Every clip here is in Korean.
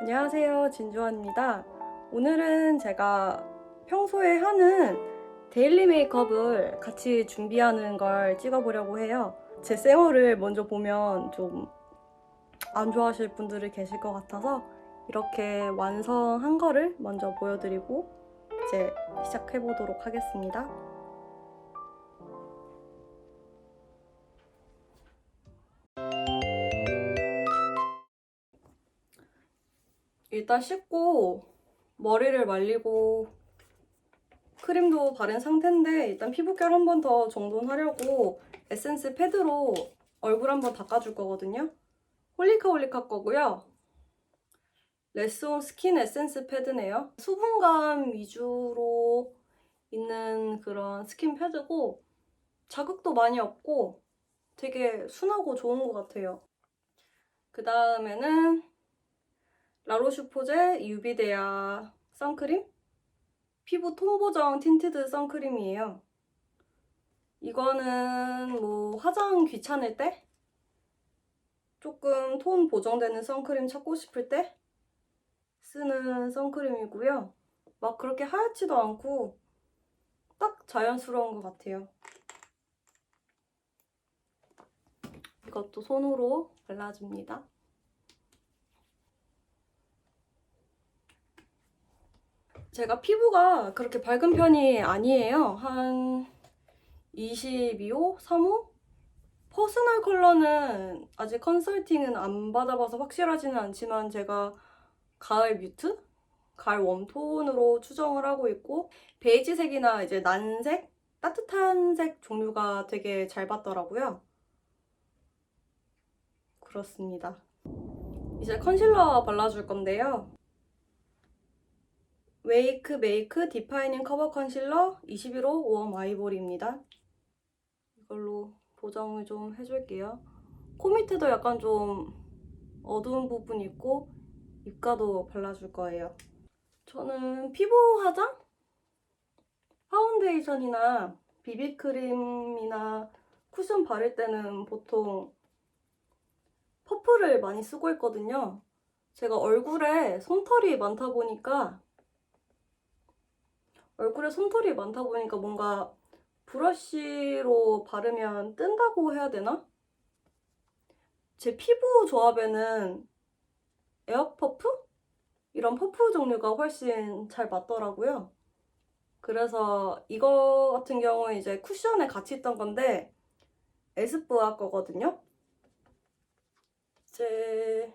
안녕하세요. 진주원입니다. 오늘은 제가 평소에 하는 데일리 메이크업을 같이 준비하는 걸 찍어보려고 해요. 제 생얼을 먼저 보면 좀 안 좋아하실 분들이 계실 것 같아서 이렇게 완성한 거를 먼저 보여드리고 이제 시작해보도록 하겠습니다. 일단 씻고 머리를 말리고 크림도 바른 상태인데 일단 피부결 한 번 더 정돈하려고 에센스 패드로 얼굴 한번 닦아줄 거거든요. 홀리카 홀리카 거고요. 레스온 스킨 에센스 패드네요. 수분감 위주로 있는 그런 스킨 패드고 자극도 많이 없고 되게 순하고 좋은 것 같아요. 그 다음에는 라로슈포제 유비데아 선크림? 피부 톤 보정 틴티드 선크림이에요. 이거는 뭐 화장 귀찮을 때? 조금 톤 보정되는 선크림 찾고 싶을 때 쓰는 선크림이고요. 막 그렇게 하얗지도 않고 딱 자연스러운 것 같아요. 이것도 손으로 발라줍니다. 제가 피부가 그렇게 밝은 편이 아니에요. 한 22호? 3호? 퍼스널 컬러는 아직 컨설팅은 안 받아봐서 확실하지는 않지만 제가 가을 뮤트? 가을 웜톤으로 추정을 하고 있고 베이지색이나 이제 난색? 따뜻한 색 종류가 되게 잘 받더라고요. 그렇습니다. 이제 컨실러 발라줄 건데요. 웨이크 메이크 디파이닝 커버 컨실러 21호 웜 아이보리입니다. 이걸로 보정을 좀 해줄게요. 코 밑에도 약간 좀 어두운 부분 있고 입가도 발라줄 거예요. 저는 피부 화장? 파운데이션이나 비비크림이나 쿠션 바를 때는 보통 퍼프를 많이 쓰고 있거든요. 제가 얼굴에 솜털이 많다 보니까 얼굴에 솜털이 많다 보니까 뭔가 브러쉬로 바르면 뜬다고 해야 되나? 제 피부 조합에는 에어퍼프? 이런 퍼프 종류가 훨씬 잘 맞더라고요. 그래서 이거 같은 경우에 이제 쿠션에 같이 있던 건데 에스쁘아 거거든요. 이제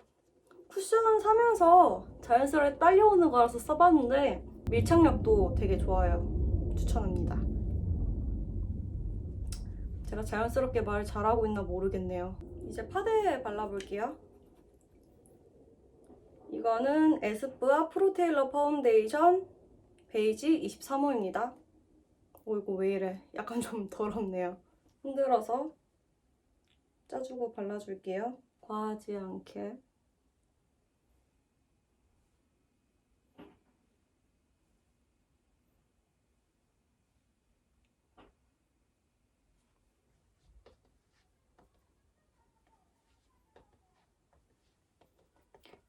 쿠션 사면서 자연스럽게 딸려오는 거라서 써봤는데 밀착력도 되게 좋아요. 추천합니다. 제가 자연스럽게 말 잘하고 있나 모르겠네요. 이제 파데 발라볼게요. 이거는 에스쁘아 프로테일러 파운데이션 베이지 23호입니다. 오 이거 왜 이래? 약간 좀 더럽네요. 흔들어서 짜주고 발라줄게요. 과하지 않게.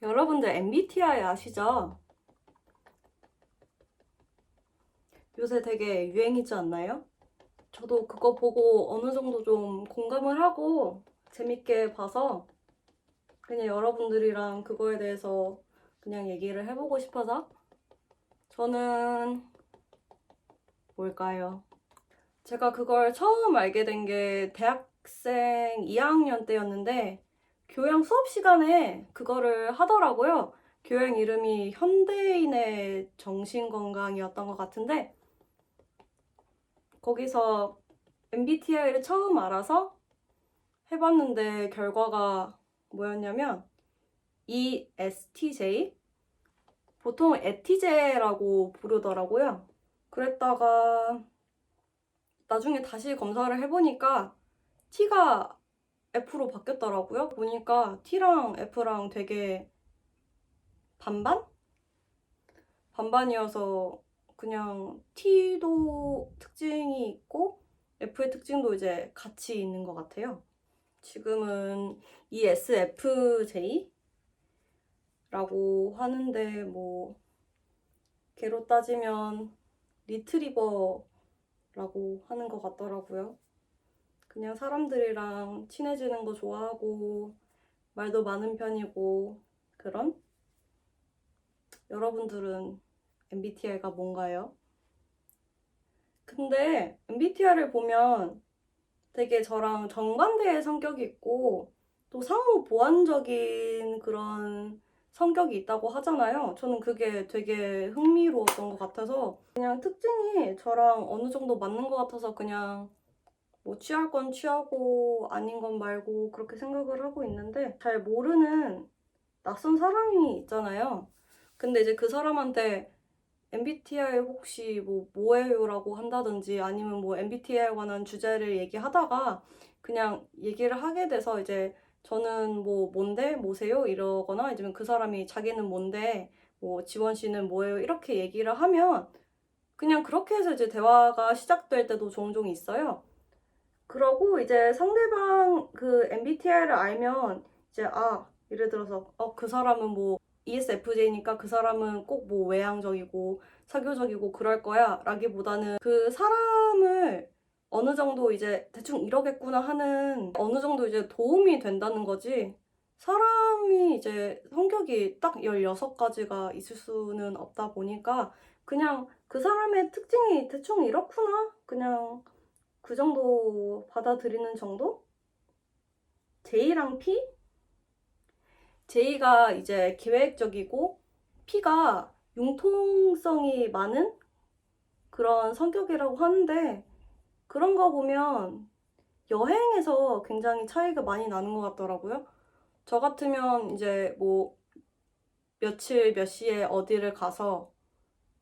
여러분들 MBTI 아시죠? 요새 되게 유행이지 않나요? 저도 그거 보고 어느 정도 좀 공감을 하고 재밌게 봐서 그냥 여러분들이랑 그거에 대해서 그냥 얘기를 해보고 싶어서 저는 뭘까요? 제가 그걸 처음 알게 된 게 대학생 2학년 때였는데 교양 수업 시간에 그거를 하더라고요. 교양 이름이 현대인의 정신건강이었던 것 같은데 거기서 MBTI를 처음 알아서 해봤는데 결과가 뭐였냐면 ESTJ 보통 에티제라고 부르더라고요. 그랬다가 나중에 다시 검사를 해보니까 T가 F로 바뀌었더라고요. 보니까 T랑 F랑 되게 반반? 반반이어서 그냥 T도 특징이 있고 F의 특징도 이제 같이 있는 것 같아요. 지금은 ESFJ라고 라고 하는데 뭐 개로 따지면 리트리버라고 하는 것 같더라고요. 그냥 사람들이랑 친해지는 거 좋아하고 말도 많은 편이고 그런 여러분들은 MBTI가 뭔가요? 근데 MBTI를 보면 되게 저랑 정반대의 성격이 있고 또 상호 보완적인 그런 성격이 있다고 하잖아요. 저는 그게 되게 흥미로웠던 것 같아서 그냥 특징이 저랑 어느 정도 맞는 것 같아서 그냥 뭐 취할 건 취하고 아닌 건 말고 그렇게 생각을 하고 있는데 잘 모르는 낯선 사람이 있잖아요. 근데 이제 그 사람한테 MBTI 혹시 뭐 뭐예요라고 한다든지 아니면 뭐 MBTI에 관한 주제를 얘기하다가 그냥 얘기를 하게 돼서 이제 저는 뭐 뭔데 뭐세요 이러거나 아니면 그 사람이 자기는 뭔데 뭐 지원 씨는 뭐예요 이렇게 얘기를 하면 그냥 그렇게 해서 이제 대화가 시작될 때도 종종 있어요. 그러고 이제 상대방 그 MBTI를 알면 이제 아 예를 들어서 어 그 사람은 뭐 ESFJ니까 그 사람은 꼭 뭐 외향적이고 사교적이고 그럴 거야 라기보다는 그 사람을 어느 정도 이제 대충 이러겠구나 하는 어느 정도 이제 도움이 된다는 거지. 사람이 이제 성격이 딱 16가지가 있을 수는 없다 보니까 그냥 그 사람의 특징이 대충 이렇구나. 그냥 그 정도 받아들이는 정도? J랑 P? J가 이제 계획적이고 P가 융통성이 많은 그런 성격이라고 하는데 그런 거 보면 여행에서 굉장히 차이가 많이 나는 것 같더라고요. 저 같으면 이제 뭐 며칠 몇 시에 어디를 가서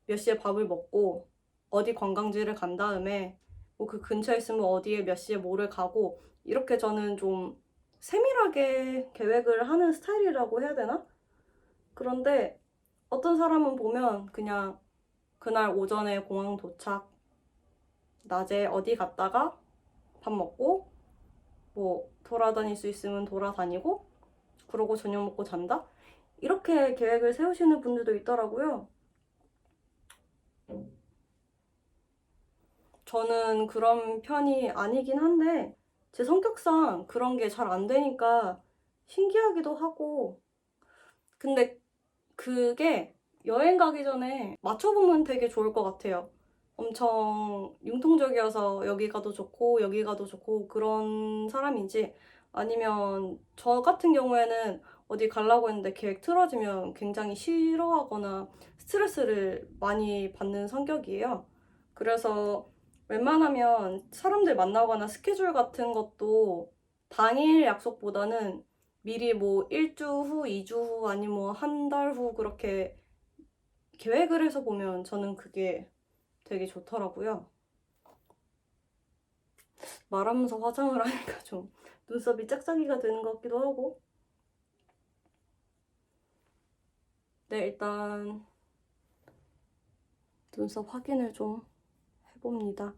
몇 시에 밥을 먹고 어디 관광지를 간 다음에 뭐 그 근처에 있으면 어디에 몇 시에 뭐를 가고 이렇게 저는 좀 세밀하게 계획을 하는 스타일이라고 해야 되나? 그런데 어떤 사람은 보면 그냥 그날 오전에 공항 도착, 낮에 어디 갔다가 밥 먹고 뭐 돌아다닐 수 있으면 돌아다니고 그러고 저녁 먹고 잔다? 이렇게 계획을 세우시는 분들도 있더라고요. 저는 그런 편이 아니긴 한데 제 성격상 그런 게 잘 안 되니까 신기하기도 하고 근데 그게 여행 가기 전에 맞춰보면 되게 좋을 것 같아요. 엄청 융통적이어서 여기 가도 좋고 여기 가도 좋고 그런 사람인지 아니면 저 같은 경우에는 어디 가려고 했는데 계획 틀어지면 굉장히 싫어하거나 스트레스를 많이 받는 성격이에요. 그래서 웬만하면 사람들 만나거나 스케줄 같은 것도 당일 약속보다는 미리 뭐 일주 후, 이주 후, 아니면 뭐 한 달 후 그렇게 계획을 해서 보면 저는 그게 되게 좋더라고요. 말하면서 화장을 하니까 좀 눈썹이 짝짝이가 되는 것 같기도 하고. 네, 일단 눈썹 확인을 좀 해봅니다.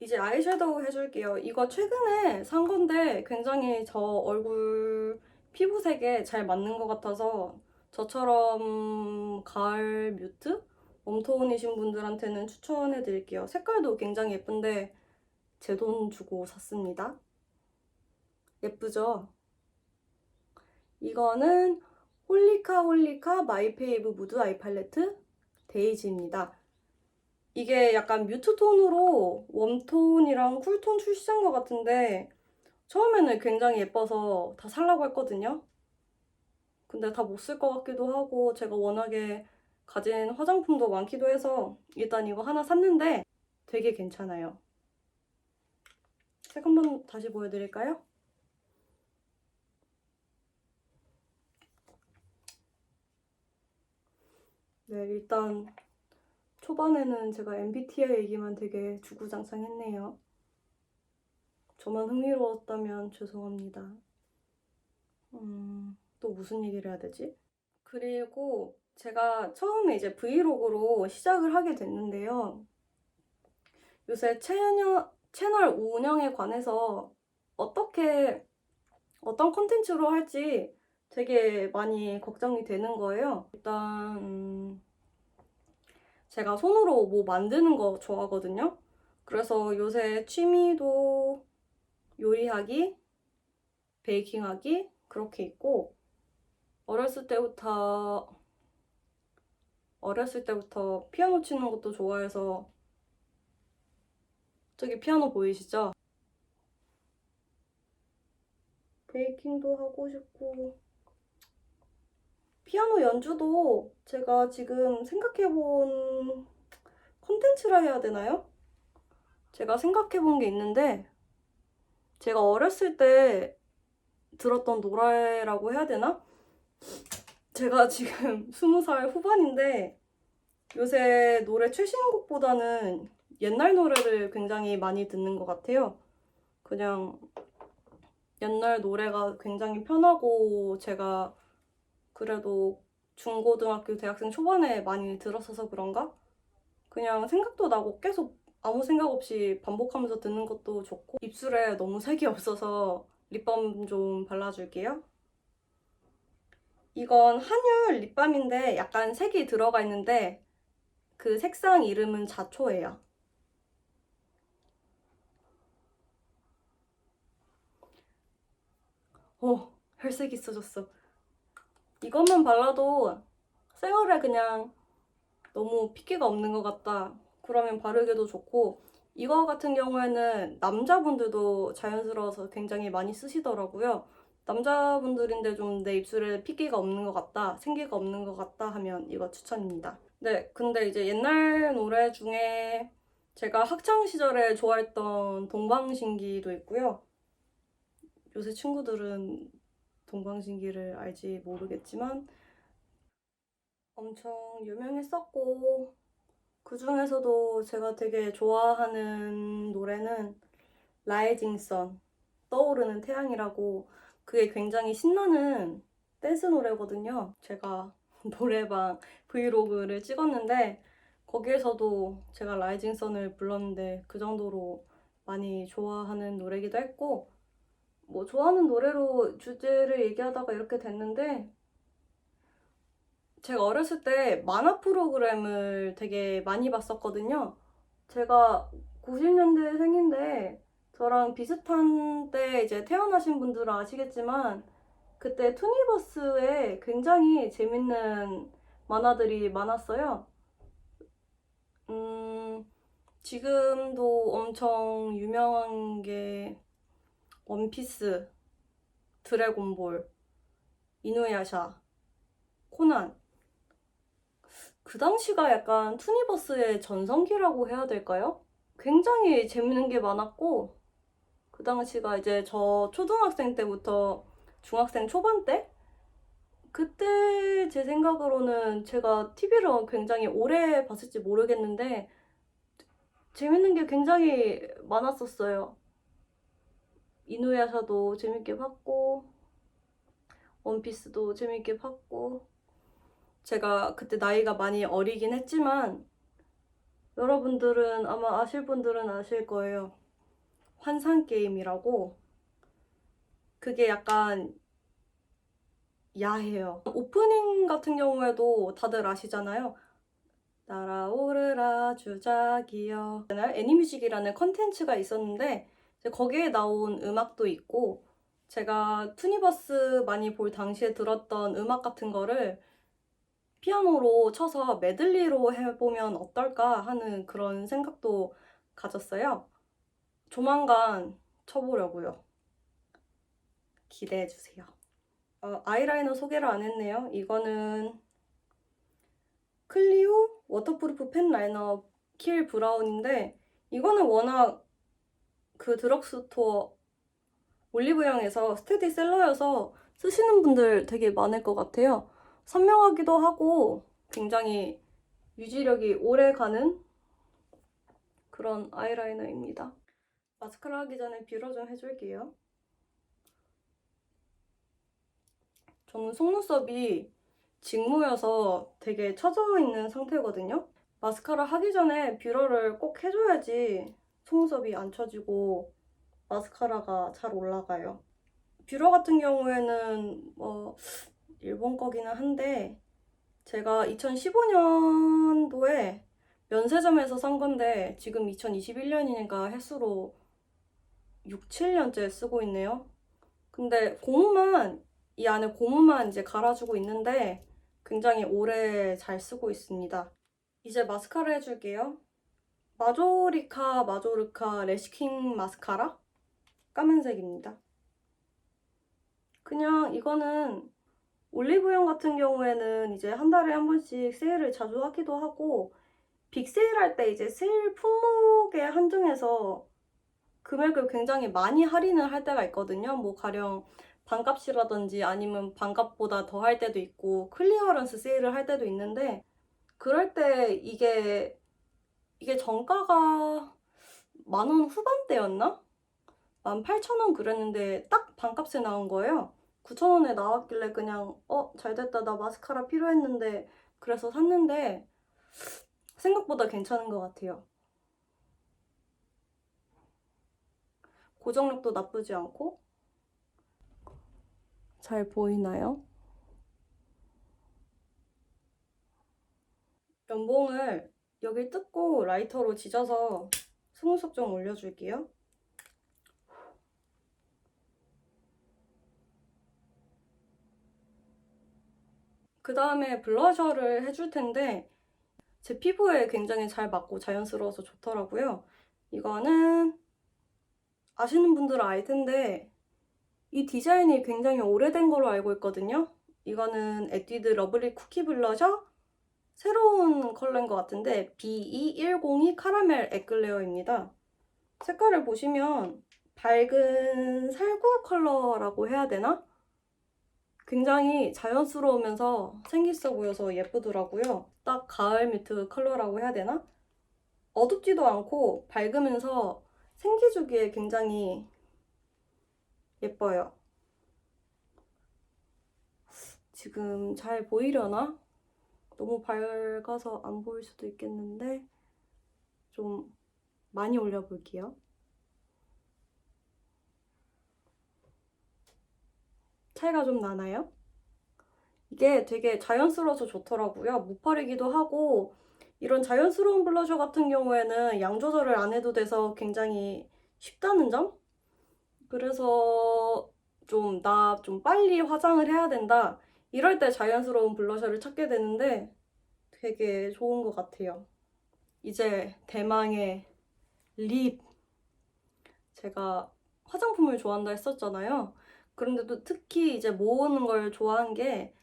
이제 아이섀도우 해줄게요. 이거 최근에 산 건데 굉장히 저 얼굴 피부색에 잘 맞는 것 같아서 저처럼 가을 뮤트? 웜톤이신 분들한테는 추천해 드릴게요. 색깔도 굉장히 예쁜데 제 돈 주고 샀습니다. 예쁘죠? 이거는 홀리카 홀리카 마이페이브 무드 아이 팔레트 데이지입니다. 이게 약간 뮤트 톤으로 웜톤이랑 쿨톤 출시한 것 같은데 처음에는 굉장히 예뻐서 다 살라고 했거든요. 근데 다 못 쓸 것 같기도 하고 제가 워낙에 가진 화장품도 많기도 해서 일단 이거 하나 샀는데 되게 괜찮아요. 색 한번 다시 보여드릴까요? 네, 일단 초반에는 제가 MBTI 얘기만 되게 주구장창했네요. 저만 흥미로웠다면 죄송합니다. 음, 또 무슨 얘기를 해야 되지? 그리고 제가 처음에 이제 브이로그로 시작을 하게 됐는데요. 요새 채널, 채널 운영에 관해서 어떻게, 어떤 콘텐츠로 할지 되게 많이 걱정이 되는 거예요. 일단 음, 제가 손으로 뭐 만드는 거 좋아하거든요. 그래서 요새 취미도 요리하기, 베이킹하기 그렇게 있고 어렸을 때부터 어렸을 때부터 피아노 치는 것도 좋아해서 저기 피아노 보이시죠? 베이킹도 하고 싶고 피아노 연주도 제가 지금 생각해본 콘텐츠라 해야 되나요? 제가 생각해본 게 있는데 제가 어렸을 때 들었던 노래라고 해야 되나? 제가 지금 스무 살 후반인데 요새 노래 최신곡보다는 옛날 노래를 굉장히 많이 듣는 것 같아요. 그냥 옛날 노래가 굉장히 편하고 제가 그래도 중고등학교 대학생 초반에 많이 들었어서 그런가? 그냥 생각도 나고 계속 아무 생각 없이 반복하면서 듣는 것도 좋고 입술에 너무 색이 없어서 립밤 좀 발라줄게요. 이건 한율 립밤인데 약간 색이 들어가 있는데 그 색상 이름은 자초예요. 어, 혈색이 있어졌어. 이것만 발라도 생얼에 그냥 너무 핏기가 없는 것 같다. 그러면 바르기도 좋고 이거 같은 경우에는 남자분들도 자연스러워서 굉장히 많이 쓰시더라고요. 남자분들인데 좀 내 입술에 핏기가 없는 것 같다, 생기가 없는 것 같다 하면 이거 추천입니다. 네, 근데 이제 옛날 노래 중에 제가 학창 시절에 좋아했던 동방신기도 있고요. 요새 친구들은 동방신기를 알지 모르겠지만 엄청 유명했었고 그 중에서도 제가 되게 좋아하는 노래는 라이징 선 떠오르는 태양이라고 그게 굉장히 신나는 댄스 노래거든요. 제가 노래방 브이로그를 찍었는데 거기에서도 제가 라이징 선을 불렀는데 그 정도로 많이 좋아하는 노래기도 했고 뭐 좋아하는 노래로 주제를 얘기하다가 이렇게 됐는데 제가 어렸을 때 만화 프로그램을 되게 많이 봤었거든요. 제가 90년대 생인데 저랑 비슷한 때 이제 태어나신 분들은 아시겠지만 그때 투니버스에 굉장히 재밌는 만화들이 많았어요. 음, 지금도 엄청 유명한 게 원피스, 드래곤볼, 이누야샤, 코난. 그 당시가 약간 투니버스의 전성기라고 해야 될까요? 굉장히 재밌는 게 많았고, 그 당시가 이제 저 초등학생 때부터 중학생 초반 때? 그때 제 생각으로는 제가 TV를 굉장히 오래 봤을지 모르겠는데, 재밌는 게 굉장히 많았었어요. 이누야샤도 재밌게 봤고 원피스도 재밌게 봤고 제가 그때 나이가 많이 어리긴 했지만 여러분들은 아마 아실 분들은 아실 거예요. 환상 게임이라고 그게 약간 야해요. 오프닝 같은 경우에도 다들 아시잖아요. 날아오르라 주작이여 애니뮤직이라는 컨텐츠가 있었는데 거기에 나온 음악도 있고 제가 투니버스 많이 볼 당시에 들었던 음악 같은 거를 피아노로 쳐서 메들리로 해보면 어떨까 하는 그런 생각도 가졌어요. 조만간 쳐보려고요. 기대해주세요. 어, 아이라이너 소개를 안 했네요. 이거는 클리오 워터프루프 펜 라이너 킬 브라운인데 이거는 워낙 그 드럭스토어 올리브영에서 스테디셀러여서 쓰시는 분들 되게 많을 것 같아요. 선명하기도 하고 굉장히 유지력이 오래 가는 그런 아이라이너입니다. 마스카라 하기 전에 뷰러 좀 해줄게요. 저는 속눈썹이 직모여서 되게 처져 있는 상태거든요. 마스카라 하기 전에 뷰러를 꼭 해줘야지 속눈썹이 안 처지고 마스카라가 잘 올라가요. 뷰러 같은 경우에는 뭐 일본 거기는 한데 제가 2015년도에 면세점에서 산 건데 지금 2021년이니까 횟수로 6, 7년째 쓰고 있네요. 근데 고무만 이 안에 고무만 이제 갈아주고 있는데 굉장히 오래 잘 쓰고 있습니다. 이제 마스카라 해줄게요. 마조리카 마조르카 레시킹 마스카라 까만색입니다. 그냥 이거는 올리브영 같은 경우에는 이제 한 달에 한 번씩 세일을 자주 하기도 하고 빅세일 할 때 이제 세일 품목에 한정해서 금액을 굉장히 많이 할인을 할 때가 있거든요. 뭐 가령 반값이라든지 아니면 반값보다 더 할 때도 있고 클리어런스 세일을 할 때도 있는데 그럴 때 이게 이게 정가가 만 원 후반대였나? 18,000원 그랬는데 딱 반값에 나온 거예요. 9,000원에 나왔길래 그냥 어, 잘 됐다. 나 마스카라 필요했는데 그래서 샀는데 생각보다 괜찮은 것 같아요. 고정력도 나쁘지 않고 잘 보이나요? 연봉을 여기 뜯고 라이터로 지져서 속눈썹 좀 올려줄게요. 그 다음에 블러셔를 해줄 텐데 제 피부에 굉장히 잘 맞고 자연스러워서 좋더라고요. 이거는 아시는 분들은 알 텐데 이 디자인이 굉장히 오래된 걸로 알고 있거든요. 이거는 에뛰드 러블리 쿠키 블러셔 새로운 컬러인 것 같은데 B2102 카라멜 에클레어입니다. 색깔을 보시면 밝은 살구 컬러라고 해야 되나? 굉장히 자연스러우면서 생기있어 보여서 예쁘더라고요. 딱 가을 뮤트 컬러라고 해야 되나? 어둡지도 않고 밝으면서 생기주기에 굉장히 예뻐요. 지금 잘 보이려나? 너무 밝아서 안 보일 수도 있겠는데 좀 많이 올려볼게요. 차이가 좀 나나요? 이게 되게 자연스러워서 좋더라고요. 무펄이기도 하고 이런 자연스러운 블러셔 같은 경우에는 양 조절을 안 해도 돼서 굉장히 쉽다는 점? 그래서 좀 나좀 빨리 화장을 해야 된다. 이럴 때 자연스러운 블러셔를 찾게 되는데 되게 좋은 것 같아요. 이제 대망의 립. 제가 화장품을 좋아한다 했었잖아요. 그런데도 특히 이제 모으는 걸 좋아한 게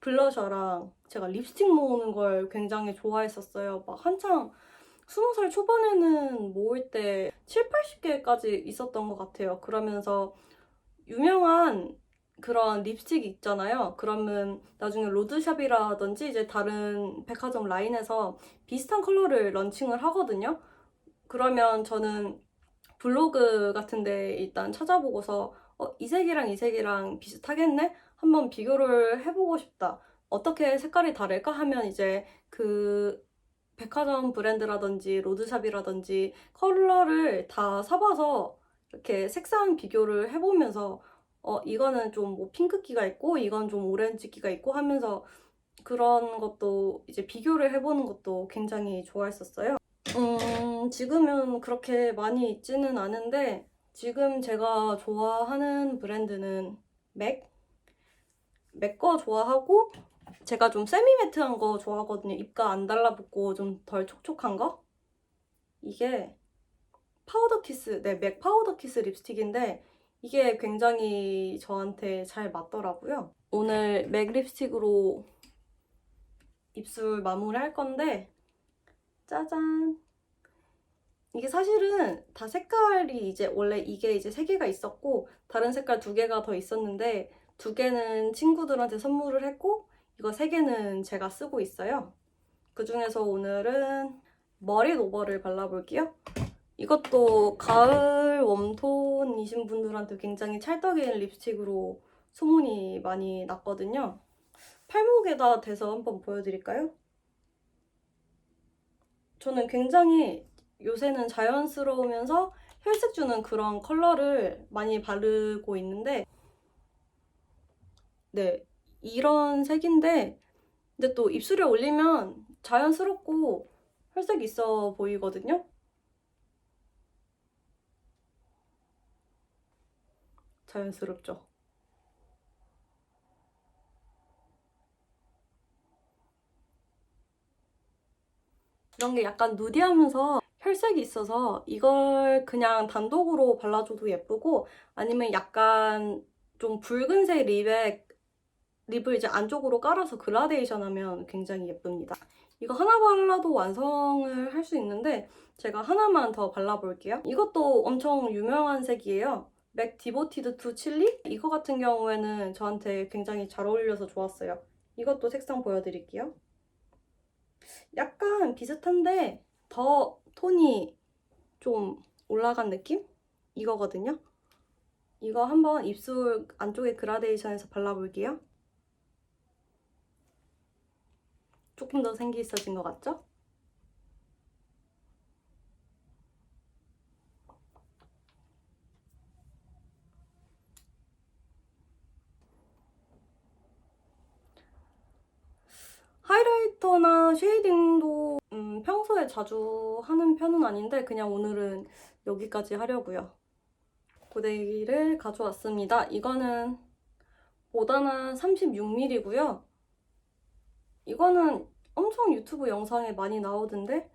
블러셔랑 제가 립스틱 모으는 걸 굉장히 좋아했었어요. 막 한창 20살 초반에는 모을 때 7, 80개까지 있었던 것 같아요. 그러면서 유명한 그런 립스틱 있잖아요. 그러면 나중에 로드샵이라든지 이제 다른 백화점 라인에서 비슷한 컬러를 런칭을 하거든요. 그러면 저는 블로그 같은데 일단 찾아보고서 어, 이 색이랑 이 색이랑 비슷하겠네? 한번 비교를 해보고 싶다. 어떻게 색깔이 다를까 하면 이제 그 백화점 브랜드라든지 로드샵이라든지 컬러를 다 사봐서 이렇게 색상 비교를 해보면서 어 이거는 좀 뭐 핑크기가 있고 이건 좀 오렌지기가 있고 하면서 그런 것도 이제 비교를 해보는 것도 굉장히 좋아했었어요. 음 지금은 그렇게 많이 있지는 않은데 지금 제가 좋아하는 브랜드는 맥? 맥 거 좋아하고 제가 좀 세미매트한 거 좋아하거든요. 입가 안 달라붙고 좀 덜 촉촉한 거? 이게 파우더 키스, 네, 맥 파우더 키스 립스틱인데 이게 굉장히 저한테 잘 맞더라고요. 오늘 맥 립스틱으로 입술 마무리 할 건데 짜잔! 이게 사실은 다 색깔이 이제 원래 이게 이제 세 개가 있었고 다른 색깔 두 개가 더 있었는데 두 개는 친구들한테 선물을 했고 이거 세 개는 제가 쓰고 있어요. 그 중에서 오늘은 머리 노버를 발라볼게요. 이것도 가을 웜톤이신 분들한테 굉장히 찰떡인 립스틱으로 소문이 많이 났거든요. 팔목에다 대서 한번 보여드릴까요? 저는 굉장히 요새는 자연스러우면서 혈색 주는 그런 컬러를 많이 바르고 있는데 네, 이런 색인데, 근데 또 입술에 올리면 자연스럽고 혈색 있어 보이거든요. 자연스럽죠. 이런 게 약간 누디하면서 혈색이 있어서 이걸 그냥 단독으로 발라줘도 예쁘고 아니면 약간 좀 붉은색 립에 립을 이제 안쪽으로 깔아서 그라데이션 하면 굉장히 예쁩니다. 이거 하나 발라도 완성을 할 수 있는데 제가 하나만 더 발라볼게요. 이것도 엄청 유명한 색이에요. 맥 디보티드 투 칠리? 이거 같은 경우에는 저한테 굉장히 잘 어울려서 좋았어요. 이것도 색상 보여드릴게요. 약간 비슷한데 더 톤이 좀 올라간 느낌? 이거거든요. 이거 한번 입술 안쪽에 그라데이션에서 발라볼게요. 조금 더 생기 있어진 것 같죠? 하이라이터나 쉐이딩도 음, 평소에 자주 하는 편은 아닌데 그냥 오늘은 여기까지 하려고요. 고데기를 가져왔습니다. 이거는 오다나 36mm고요. 이거는 엄청 유튜브 영상에 많이 나오던데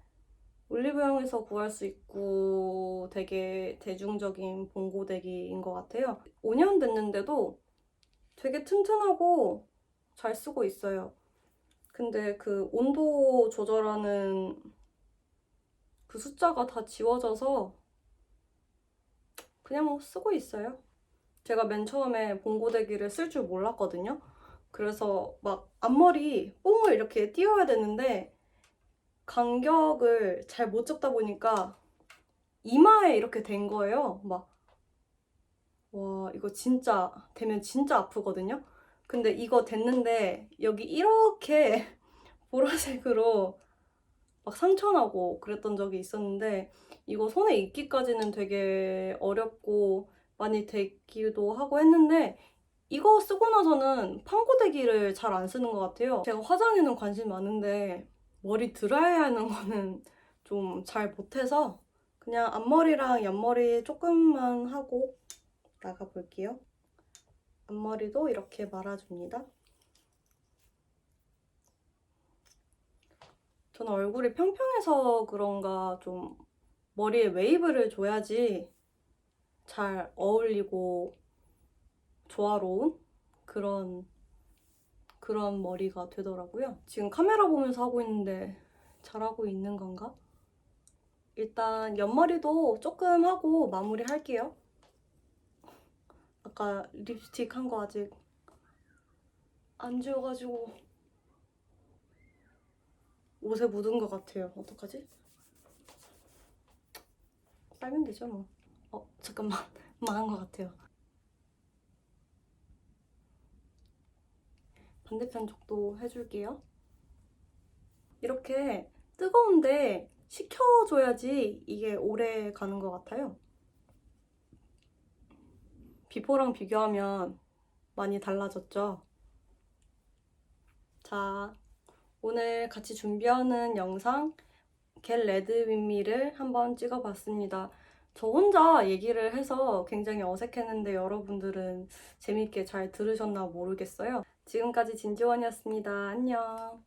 올리브영에서 구할 수 있고 되게 대중적인 봉고데기인 것 같아요. 5년 됐는데도 되게 튼튼하고 잘 쓰고 있어요. 근데 그 온도 조절하는 그 숫자가 다 지워져서 그냥 뭐 쓰고 있어요. 제가 맨 처음에 봉고데기를 쓸 줄 몰랐거든요. 그래서 막 앞머리 뽕을 이렇게 띄워야 되는데 간격을 잘 못 잡다 보니까 이마에 이렇게 된 거예요. 막, 와, 이거 진짜, 되면 진짜 아프거든요? 근데 이거 됐는데 여기 이렇게 보라색으로 막 상처나고 그랬던 적이 있었는데 이거 손에 익기까지는 되게 어렵고 많이 되기도 하고 했는데 이거 쓰고 나서는 판고데기를 잘 안 쓰는 것 같아요. 제가 화장에는 관심 많은데 머리 드라이 하는 거는 좀 잘 못해서 그냥 앞머리랑 옆머리 조금만 하고 나가볼게요. 앞머리도 이렇게 말아줍니다. 저는 얼굴이 평평해서 그런가 좀 머리에 웨이브를 줘야지 잘 어울리고 조화로운 그런 그런 머리가 되더라고요. 지금 카메라 보면서 하고 있는데 잘하고 있는 건가? 일단 옆머리도 조금 하고 마무리 할게요. 아까 립스틱 한 거 아직 안 지워가지고 옷에 묻은 것 같아요. 어떡하지? 빨면 되죠 뭐. 어 잠깐만 망한 것 같아요. 반대편 쪽도 해줄게요. 이렇게 뜨거운데 식혀줘야지 이게 오래 가는 것 같아요. 비포랑 비교하면 많이 달라졌죠? 자, 오늘 같이 준비하는 영상 겟 레드 윗미를 한번 찍어봤습니다. 저 혼자 얘기를 해서 굉장히 어색했는데 여러분들은 재밌게 잘 들으셨나 모르겠어요. 지금까지 진지원이었습니다. 안녕.